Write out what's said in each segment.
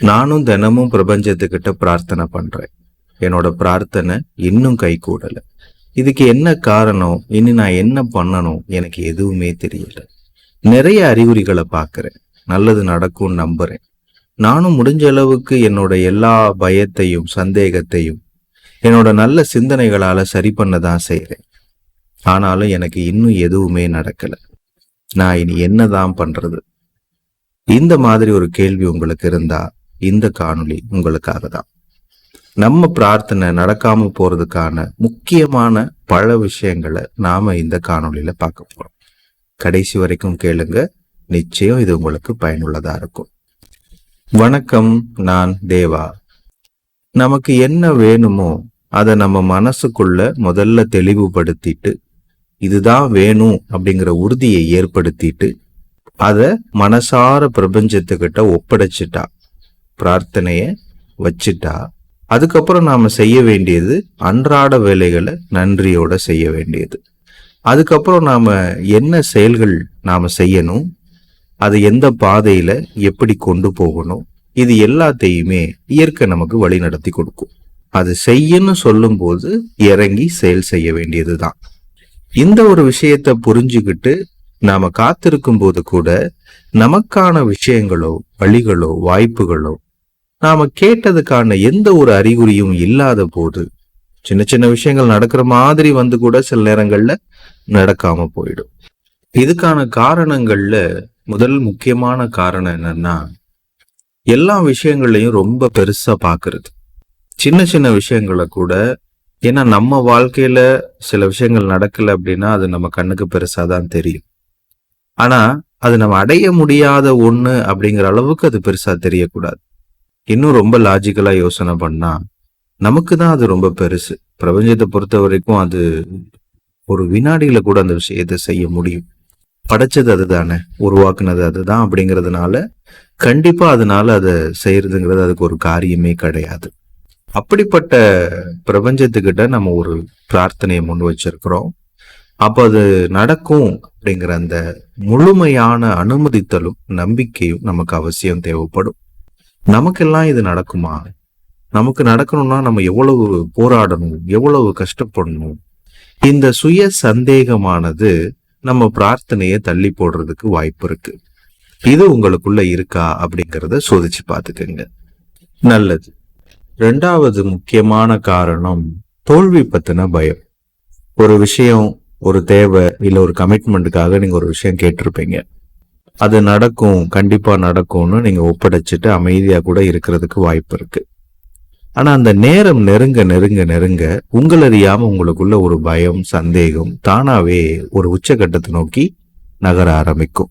நானும் தினமும் பிரபஞ்சத்துக்கிட்ட பிரார்த்தனை பண்றேன். என்னோட பிரார்த்தனை இன்னும் கை கூடல இதுக்கு என்ன காரணம்? இனி நான் என்ன பண்ணணும்? எனக்கு எதுவுமே தெரியல. நிறைய அறிகுறிகளை பார்க்கறேன். நல்லது நடக்கும்னு நம்புறேன். நானும் முடிஞ்ச அளவுக்கு என்னோட எல்லா பயத்தையும் சந்தேகத்தையும் என்னோட நல்ல சிந்தனைகளால சரி பண்ண தான் செய்கிறேன் ஆனாலும் எனக்கு இன்னும் எதுவுமே நடக்கல. நான் இனி என்னதான் பண்றது? இந்த மாதிரி ஒரு கேள்வி உங்களுக்கு இருந்தா இந்த காணொளி உங்களுக்காக தான் நம்ம பிரார்த்தனை நடக்காம போறதுக்கான முக்கியமான பல விஷயங்களை நாம இந்த காணொளியில பார்க்க போறோம். கடைசி வரைக்கும் கேளுங்க. நிச்சயம் இது உங்களுக்கு பயனுள்ளதா இருக்கும். வணக்கம் நான் தேவா. நமக்கு என்ன வேணுமோ அதை நம்ம மனசுக்குள்ள முதல்ல தெளிவுபடுத்திட்டு இதுதான் வேணும் அப்படிங்கிற உறுதியை ஏற்படுத்திட்டு அதை மனசார பிரபஞ்சத்துக்கிட்ட ஒப்படைச்சிட்டா பிரார்த்தனையை வச்சிட்டா அதுக்கப்புறம் நாம் செய்ய வேண்டியது அன்றாட வேலைகளை நன்றியோட செய்ய வேண்டியது. அதுக்கப்புறம் நாம் என்ன செயல்கள் நாம் செய்யணும் அது எந்த பாதையில் எப்படி கொண்டு போகணும் இது எல்லாத்தையுமே இயற்கை நமக்கு வழி நடத்தி கொடுக்கும். அது செய்யணும் சொல்லும்போது இறங்கி செயல் செய்ய வேண்டியது தான் இந்த ஒரு விஷயத்தை புரிஞ்சுக்கிட்டு நாம காத்திருக்கும் போது கூட நமக்கான விஷயங்களோ வழிகளோ வாய்ப்புகளோ நாம கேட்டதுக்கான எந்த ஒரு அறிகுறியும் இல்லாத போது சின்ன சின்ன விஷயங்கள் நடக்கிற மாதிரி வந்து கூட சில நேரங்கள்ல நடக்காம போயிடும். இதுக்கான காரணங்கள்ல முதல் முக்கியமான காரணம் என்னன்னா எல்லா விஷயங்களையும் ரொம்ப பெருசா பாக்குறது. சின்ன சின்ன விஷயங்களை கூட ஏன்னா நம்ம வாழ்க்கையில சில விஷயங்கள் நடக்கல அப்படின்னா அது நம்ம கண்ணுக்கு பெருசா தான் தெரியும். ஆனா அது நம்ம அடைய முடியாத ஒண்ணு அப்படிங்கிற அளவுக்கு அது பெருசா தெரியக்கூடாது. இன்னும் ரொம்ப லாஜிக்கலா யோசனை பண்ணா நமக்கு தான் அது ரொம்ப பெருசு. பிரபஞ்சத்தை பொறுத்த வரைக்கும் அது ஒரு வினாடியில கூட அந்த விஷயத்தை செய்ய முடியும். படைச்சது அதுதானே உருவாக்குனது அதுதான் அப்படிங்கிறதுனால கண்டிப்பா அதனால அதை செய்யறதுங்கிறது அதுக்கு ஒரு காரியமே கிடையாது. அப்படிப்பட்ட பிரபஞ்சத்துக்கிட்ட நம்ம ஒரு பிரார்த்தனையை முன் வச்சிருக்கிறோம். அப்போ அது நடக்கும் அப்படிங்கிற அந்த முழுமையான அனுமதித்தலும் நம்பிக்கையும் நமக்கு அவசியம் தேவைப்படும். நமக்கெல்லாம் இது நடக்குமா? நமக்கு நடக்கணும்னா நம்ம எவ்வளவு போராடணும் எவ்வளவு கஷ்டப்படணும்? இந்த சுய சந்தேகமானது நம்ம பிரார்த்தனையை தள்ளி போடுறதுக்கு வாய்ப்பு இருக்கு. இது உங்களுக்குள்ள இருக்கா அப்படிங்கிறத சோதிச்சு பார்த்துக்கங்க. நல்லது. ரெண்டாவது முக்கியமான காரணம் தோல்வி பத்தின பயம். ஒரு விஷயம் ஒரு தேவை இல்லை ஒரு கமிட்மெண்ட்டுக்காக நீங்க ஒரு விஷயம் கேட்டிருப்பீங்க. அது நடக்கும் கண்டிப்பாக நடக்கும்னு நீங்கள் ஒப்படைச்சிட்டு அமைதியாக கூட இருக்கிறதுக்கு வாய்ப்பு இருக்கு. ஆனால் அந்த நேரம் நெருங்க நெருங்க நெருங்க உங்களறியாமல் உங்களுக்குள்ள ஒரு பயம் சந்தேகம் தானாகவே ஒரு உச்சகட்டத்தை நோக்கி நகர ஆரம்பிக்கும்.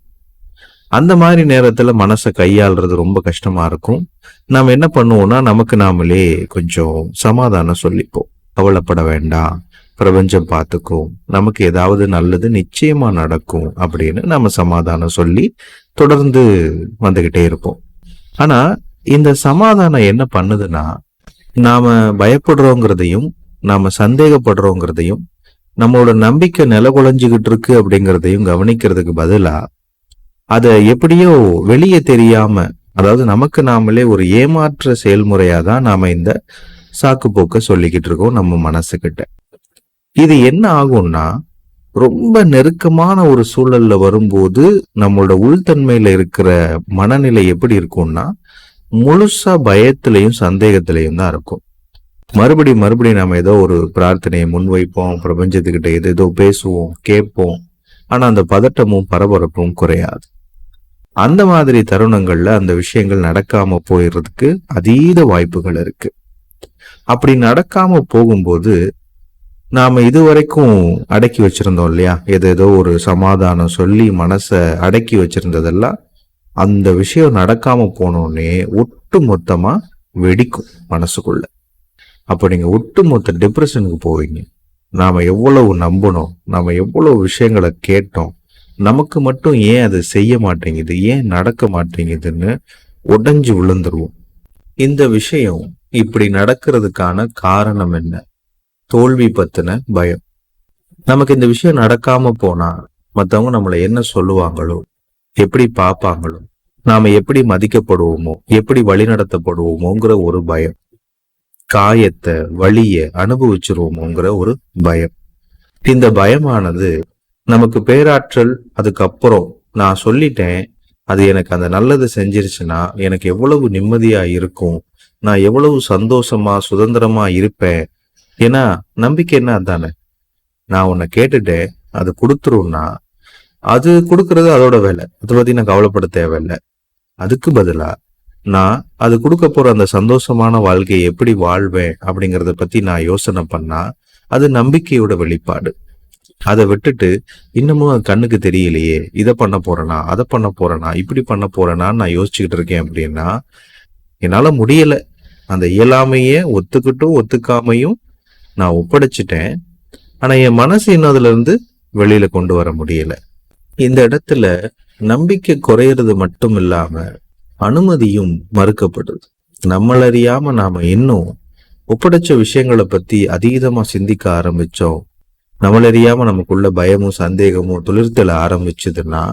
அந்த மாதிரி நேரத்தில் மனசை கையாளுறது ரொம்ப கஷ்டமா இருக்கும். நாம் என்ன பண்ணுவோம்னா நமக்கு நாமளே கொஞ்சம் சமாதானம் சொல்லிப்போம். கவலைப்பட வேண்டாம். பிரபஞ்சம் பார்த்துக்கும் நமக்கு ஏதாவது நல்லது நிச்சயமா நடக்கும் அப்படின்னு நம்ம சமாதானம் சொல்லி தொடர்ந்து வந்துகிட்டே இருப்போம். ஆனா இந்த சமாதானம் என்ன பண்ணுதுன்னா நாம பயப்படுறோங்கிறதையும் நாம சந்தேகப்படுறோங்கிறதையும் நம்மளோட நம்பிக்கை நில நிலகுலைஞ்சுகிட்டு இருக்கு அப்படிங்கிறதையும் கவனிக்கிறதுக்கு பதிலா அதை எப்படியோ வெளியே தெரியாம அதாவது நமக்கு நாமளே ஒரு ஏமாற்ற செயல்முறையா தான் நாம இந்த சாக்கு போக்க சொல்லிக்கிட்டு இருக்கோம் நம்ம மனசுக்கிட்ட. இது என்ன ஆகும்னா ரொம்ப நெருக்கமான ஒரு சூழல்ல வரும்போது நம்மளோட உள்தன்மையில இருக்கிற மனநிலை எப்படி இருக்கும்னா முழுசா பயத்திலையும் சந்தேகத்திலையும் தான் இருக்கும். மறுபடி மறுபடியும் நம்ம ஏதோ ஒரு பிரார்த்தனையை முன்வைப்போம் பிரபஞ்சத்துக்கிட்ட எது ஏதோ பேசுவோம் கேட்போம். ஆனா அந்த பதட்டமும் பரபரப்பும் குறையாது. அந்த மாதிரி தருணங்கள்ல அந்த விஷயங்கள் நடக்காம போயிடுறதுக்கு அதீத வாய்ப்புகள் இருக்கு. அப்படி நடக்காம போகும்போது நாம இதுவரைக்கும் அடக்கி வச்சிருந்தோம் இல்லையா? எது ஏதோ ஒரு சமாதானம் சொல்லி மனசை அடக்கி வச்சிருந்ததெல்லாம் அந்த விஷயம் நடக்காம போனோடனே ஒட்டு மொத்தமா வெடிக்கும் மனசுக்குள்ள. அப்போ நீங்க ஒட்டு மொத்த டிப்ரெஷனுக்கு போவீங்க. நாம எவ்வளவு நம்பணும் நாம எவ்வளவு விஷயங்களை கேட்டோம் நமக்கு மட்டும் ஏன் அதை செய்ய மாட்டேங்குது ஏன் நடக்க மாட்டேங்குதுன்னு உடஞ்சு விழுந்துருவோம். இந்த விஷயம் இப்படி நடக்கிறதுக்கான காரணம் என்ன? தோல்வி பத்தின பயம். நமக்கு இந்த விஷயம் நடக்காம போனா மத்தவங்க நம்மளை என்ன சொல்லுவாங்களோ எப்படி பார்ப்பாங்களோ நாம எப்படி மதிக்கப்படுவோமோ எப்படி வழிநடத்தப்படுவோமோங்கிற ஒரு பயம். காயத்தை வழிய அனுபவிச்சிருவோமோங்கிற ஒரு பயம். இந்த பயமானது நமக்கு பேராற்றல் அதுக்கப்புறம் நான் சொல்லிட்டேன் அது எனக்கு அந்த நல்லது செஞ்சிருச்சுன்னா எனக்கு எவ்வளவு நிம்மதியா இருக்கும் நான் எவ்வளவு சந்தோஷமா சுதந்திரமா இருப்பேன் ஏன்னா நம்பிக்கை என்ன அதானே? நான் உன்னை கேட்டுட்டேன் அது கொடுத்துருன்னா அது கொடுக்கறது அதோட வேலை. அதை பத்தி நான் கவலைப்பட தேவையில்லை. அதுக்கு பதிலா நான் அது கொடுக்க போற அந்த சந்தோஷமான வாழ்க்கையை எப்படி வாழ்வேன் அப்படிங்கறத பத்தி நான் யோசனை பண்ணா அது நம்பிக்கையோட வெளிப்பாடு. அதை விட்டுட்டு இன்னமும் அது கண்ணுக்கு தெரியலையே இதை பண்ண போறேனா அதை பண்ண போறேனா இப்படி பண்ண போறேனா நான் யோசிச்சுக்கிட்டு இருக்கேன் அப்படின்னா என்னால முடியல. அந்த இயலாமையே ஒத்துக்கிட்டும் ஒத்துக்காமையும் நான் ஒப்படைச்சிட்டேன். ஆனா என் மனசு இன்னும் அதுல இருந்து வெளியில கொண்டு வர முடியல. இந்த இடத்துல நம்பிக்கை குறையிறது மட்டும் இல்லாம அனுமதியும் மறுக்கப்படுது. நம்மளறியாம நாம இன்னும் ஒப்படைச்ச விஷயங்களை பத்தி அதீதமா சிந்திக்க ஆரம்பிச்சோம். நம்மளறியாம நமக்குள்ள பயமும் சந்தேகமும் துளிர்த்தல ஆரம்பிச்சதுன்னா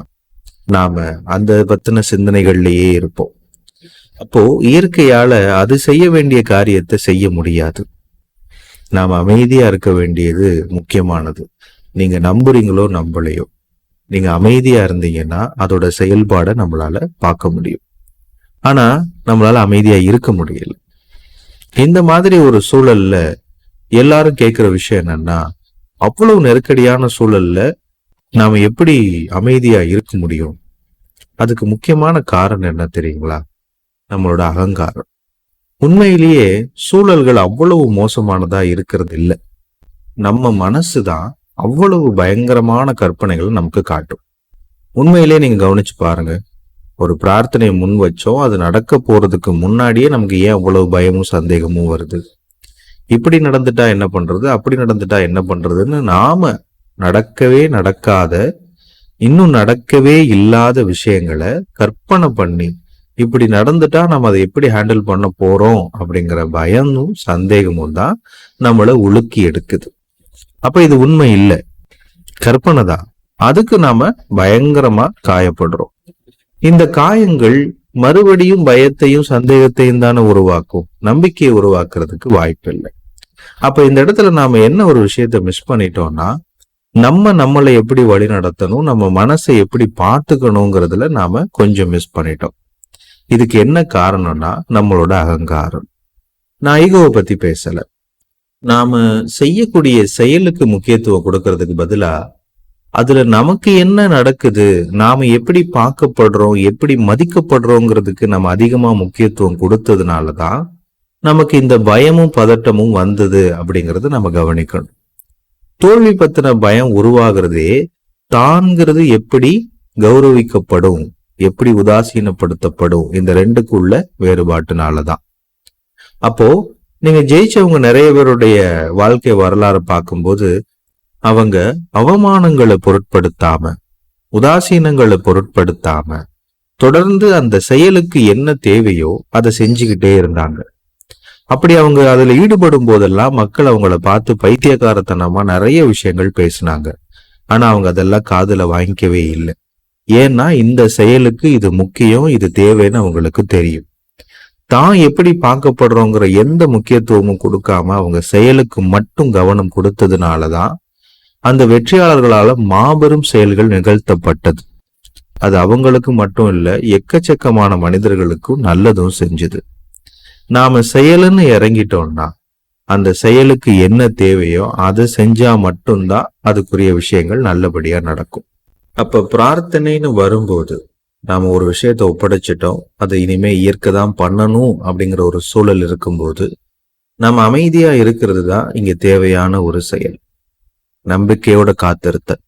நாம அந்த பத்தின சிந்தனைகள்லயே இருப்போம். அப்போ இயற்கையால அது செய்ய வேண்டிய காரியத்தை செய்ய முடியாது. நாம் அமைதியா இருக்க வேண்டியது முக்கியமானது. நீங்க நம்புறீங்களோ நம்பலையோ. நீங்க அமைதியா இருந்தீங்கன்னா அதோட செயல்பாடை நம்மளால பார்க்க முடியும். ஆனா நம்மளால அமைதியா இருக்க முடியல. இந்த மாதிரி ஒரு சூழல்ல எல்லாரும் கேட்கிற விஷயம் என்னன்னா அவ்வளவு நெருக்கடியான சூழல்ல நாம எப்படி அமைதியா இருக்க முடியும்? அதுக்கு முக்கியமான காரணம் என்ன தெரியுங்களா? நம்மளோட அகங்காரம். உண்மையிலேயே சூழல்கள் அவ்வளவு மோசமானதா இருக்கிறது இல்லை நம்ம மனசு தான் அவ்வளவு பயங்கரமான கற்பனைகளை நமக்கு காட்டும். உண்மையிலேயே நீங்க கவனிச்சு பாருங்க. ஒரு பிரார்த்தனையை முன் வச்சோம் அது நடக்க போறதுக்கு முன்னாடியே நமக்கு ஏன் அவ்வளவு பயமும் சந்தேகமும் வருது? இப்படி நடந்துட்டா என்ன பண்றது? அப்படி நடந்துட்டா என்ன பண்றதுன்னு நாம நடக்கவே நடக்காத இன்னும் நடக்கவே இல்லாத விஷயங்களை கற்பனை பண்ணி இப்படி நடந்துட்டா நம்ம அதை எப்படி ஹேண்டில் பண்ண போறோம் அப்படிங்கிற பயமும் சந்தேகமும் தான் நம்மளை உலுக்கி எடுக்குது. அப்ப இது உண்மை இல்லை. கற்பனை தான். அதுக்கு நாம பயங்கரமா காயப்படுறோம். இந்த காயங்கள் மறுபடியும் பயத்தையும் சந்தேகத்தையும் தானே உருவாக்கும். நம்பிக்கையை உருவாக்குறதுக்கு வாய்ப்பு இல்லை. அப்ப இந்த இடத்துல நாம என்ன ஒரு விஷயத்த மிஸ் பண்ணிட்டோம்னா நம்ம நம்மளை எப்படி வழி நடத்தணும் நம்ம மனசை எப்படி பார்த்துக்கணுங்கிறதுல நாம கொஞ்சம் மிஸ் பண்ணிட்டோம். இதுக்கு என்ன காரணம்னா நம்மளோட அகங்காரம். நான் ஈகோவை பத்தி பேசல. நாம செய்யக்கூடிய செயலுக்கு முக்கியத்துவம் கொடுக்கறதுக்கு பதிலா அதுல நமக்கு என்ன நடக்குது நாம எப்படி பார்க்கப்படுறோம் எப்படி மதிக்கப்படுறோங்கிறதுக்கு நம்ம அதிகமா முக்கியத்துவம் கொடுத்ததுனாலதான் நமக்கு இந்த பயமும் பதட்டமும் வந்தது அப்படிங்கறது நம்ம கவனிக்கணும். தோல்வி பத்தின பயம் உருவாகிறதே தான்கிறது எப்படி கௌரவிக்கப்படும். எப்படி உதாசீனப்படுத்தப்படும்? இந்த ரெண்டுக்குள்ள வேறுபாட்டுனாலதான். அப்போ நீங்க ஜெயிச்சவங்க நிறைய பேருடைய வாழ்க்கை வரலாறு பார்க்கும்போது அவங்க அவமானங்களை பொருட்படுத்தாம உதாசீனங்களை பொருட்படுத்தாம தொடர்ந்து அந்த செயலுக்கு என்ன தேவையோ அதை செஞ்சுக்கிட்டே இருந்தாங்க. அப்படி அவங்க அதுல ஈடுபடும் போதெல்லாம் மக்கள் அவங்கள பார்த்து பைத்தியக்காரத்தனமா நிறைய விஷயங்கள் பேசினாங்க. ஆனா அவங்க அதெல்லாம் காதுல வாங்கிக்கவே இல்லை. ஏன்னா இந்த செயலுக்கு இது முக்கியம் இது தேவைன்னு அவங்களுக்கு தெரியும். தான் எப்படி பார்க்கப்படுறோங்கிற எந்த முக்கியத்துவமும் கொடுக்காம அவங்க செயலுக்கு மட்டும் கவனம் கொடுத்ததுனால தான் அந்த வெற்றியாளர்களால மாபெரும் செயல்கள் நிகழ்த்தப்பட்டது. அது அவங்களுக்கு மட்டும் இல்லை எக்கச்சக்கமான மனிதர்களுக்கும் நல்லதும் செஞ்சது. நாம செயலுன்னு இறங்கிட்டோம்னா அந்த செயலுக்கு என்ன தேவையோ அதை செஞ்சா மட்டும்தான் அதுக்குரிய விஷயங்கள் நல்லபடியா நடக்கும். அப்ப பிரார்த்தனைன்னு வரும்போது நாம ஒரு விஷயத்த ஒப்படைச்சிட்டோம் அதை இனிமே இயற்கை தான் பண்ணணும் அப்படிங்கிற ஒரு சூழல் இருக்கும்போது நம்ம அமைதியா இருக்கிறது தான் இங்க தேவையான ஒரு செயல். நம்பிக்கையோட காத்திருத்தல்.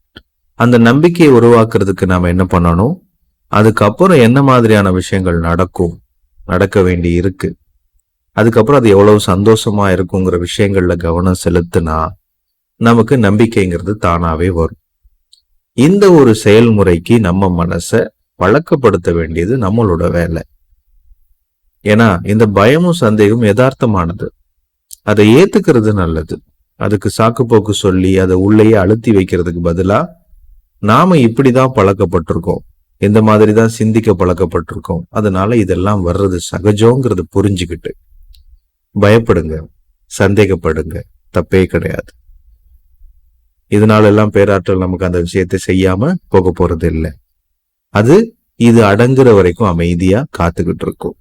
அந்த நம்பிக்கையை உருவாக்குறதுக்கு நாம என்ன பண்ணணும்? அதுக்கப்புறம் என்ன மாதிரியான விஷயங்கள் நடக்கும்? நடக்க வேண்டி இருக்கு. அதுக்கப்புறம் அது எவ்வளவு சந்தோஷமா இருக்குங்கிற விஷயங்கள்ல கவனம் செலுத்தினா நமக்கு நம்பிக்கைங்கிறது தானாவே வரும். இந்த ஒரு செயல்முறைக்கு நம்ம மனசை பழக்கப்படுத்த வேண்டியது நம்மளோட வேலை. ஏன்னா இந்த பயமும் சந்தேகம் யதார்த்தமானது. அதை ஏத்துக்கிறது நல்லது. அதுக்கு சாக்குப்போக்கு சொல்லி அதை உள்ளேயே அழுத்தி வைக்கிறதுக்கு பதிலா நாம இப்படிதான் பழக்கப்பட்டிருக்கோம். இந்த மாதிரி தான் சிந்திக்க பழக்கப்பட்டிருக்கோம். அதனால இதெல்லாம் வர்றது சகஜங்கிறத புரிஞ்சுக்கிட்டு. பயப்படுங்க. சந்தேகப்படுங்க. தப்பே கிடையாது. இதனால எல்லாம் பேராற்றல் நமக்கு அந்த விஷயத்தை செய்யாம போக போறது இல்லை. அது இது அடங்குற வரைக்கும் அமைதியா காத்துக்கிட்டு இருக்கும்.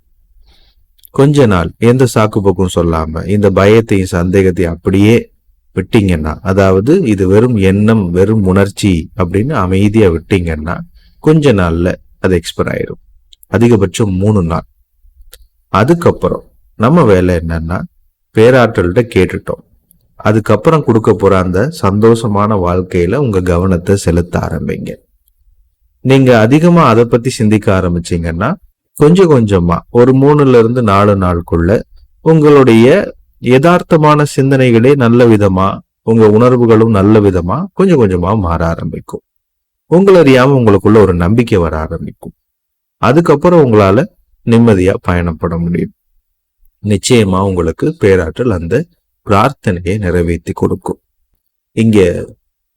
கொஞ்ச நாள் எந்த சாக்கு போக்கும் சொல்லாம இந்த பயத்தையும் சந்தேகத்தையும் அப்படியே விட்டீங்கன்னா அதாவது இது வெறும் எண்ணம் வெறும் உணர்ச்சி அப்படின்னு அமைதியா விட்டீங்கன்னா கொஞ்ச நாள்ல அது எக்ஸ்பயர் ஆயிரும். அதிகபட்சம் மூணு நாள். அதுக்கப்புறம் நம்ம வேலை என்னன்னா பேராற்றல்கிட்ட கேட்டுட்டோம். அதுக்கப்புறம் கொடுக்க போற அந்த சந்தோஷமான வாழ்க்கையில உங்க கவனத்தை செலுத்த ஆரம்பிங்க. நீங்க அதிகமா அதை பத்தி சிந்திக்க ஆரம்பிச்சீங்கன்னா கொஞ்சம் கொஞ்சமா ஒரு மூணுல இருந்து நாலு நாளுக்குள்ள உங்களுடைய யதார்த்தமான சிந்தனைகளே நல்ல விதமா உங்க உணர்வுகளும் நல்ல விதமா கொஞ்சம் கொஞ்சமா மாற ஆரம்பிக்கும். உங்களை அறியாம உங்களுக்குள்ள ஒரு நம்பிக்கை வர ஆரம்பிக்கும். அதுக்கப்புறம் உங்களால நிம்மதியா பயணப்பட முடியும். நிச்சயமா உங்களுக்கு பேராற்றல் அந்த பிரார்த்தனையை நிறைவேற்றி கொடுக்கும். இங்க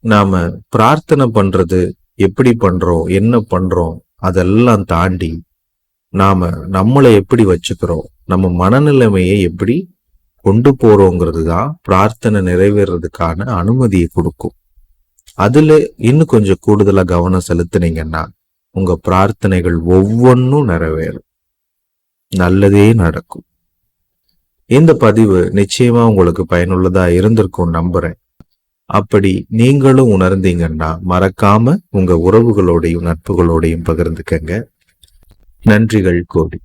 நாம பிரார்த்தனை பண்றது எப்படி பண்றோம் என்ன பண்றோம் அதெல்லாம் தாண்டி நாம நம்மளை எப்படி வச்சுக்கிறோம் நம்ம மனநிலைமையை எப்படி கொண்டு போறோங்கிறது தான் பிரார்த்தனை நிறைவேறதுக்கான அனுமதியை கொடுக்கும். அதுல இன்னும் கொஞ்சம் கூடுதலா கவனம் செலுத்துனீங்கன்னா உங்க பிரார்த்தனைகள் ஒவ்வொன்றும் நிறைவேறும். நல்லதே நடக்கும். இந்த பதிவு நிச்சயமா உங்களுக்கு பயனுள்ளதா இருந்திருக்கும் நம்புறேன். அப்படி நீங்களும் உணர்ந்தீங்கன்னா மறக்காம உங்க உறவுகளோடையும் நட்புகளோடையும் பகிர்ந்துக்கங்க. நன்றிகள் கோடி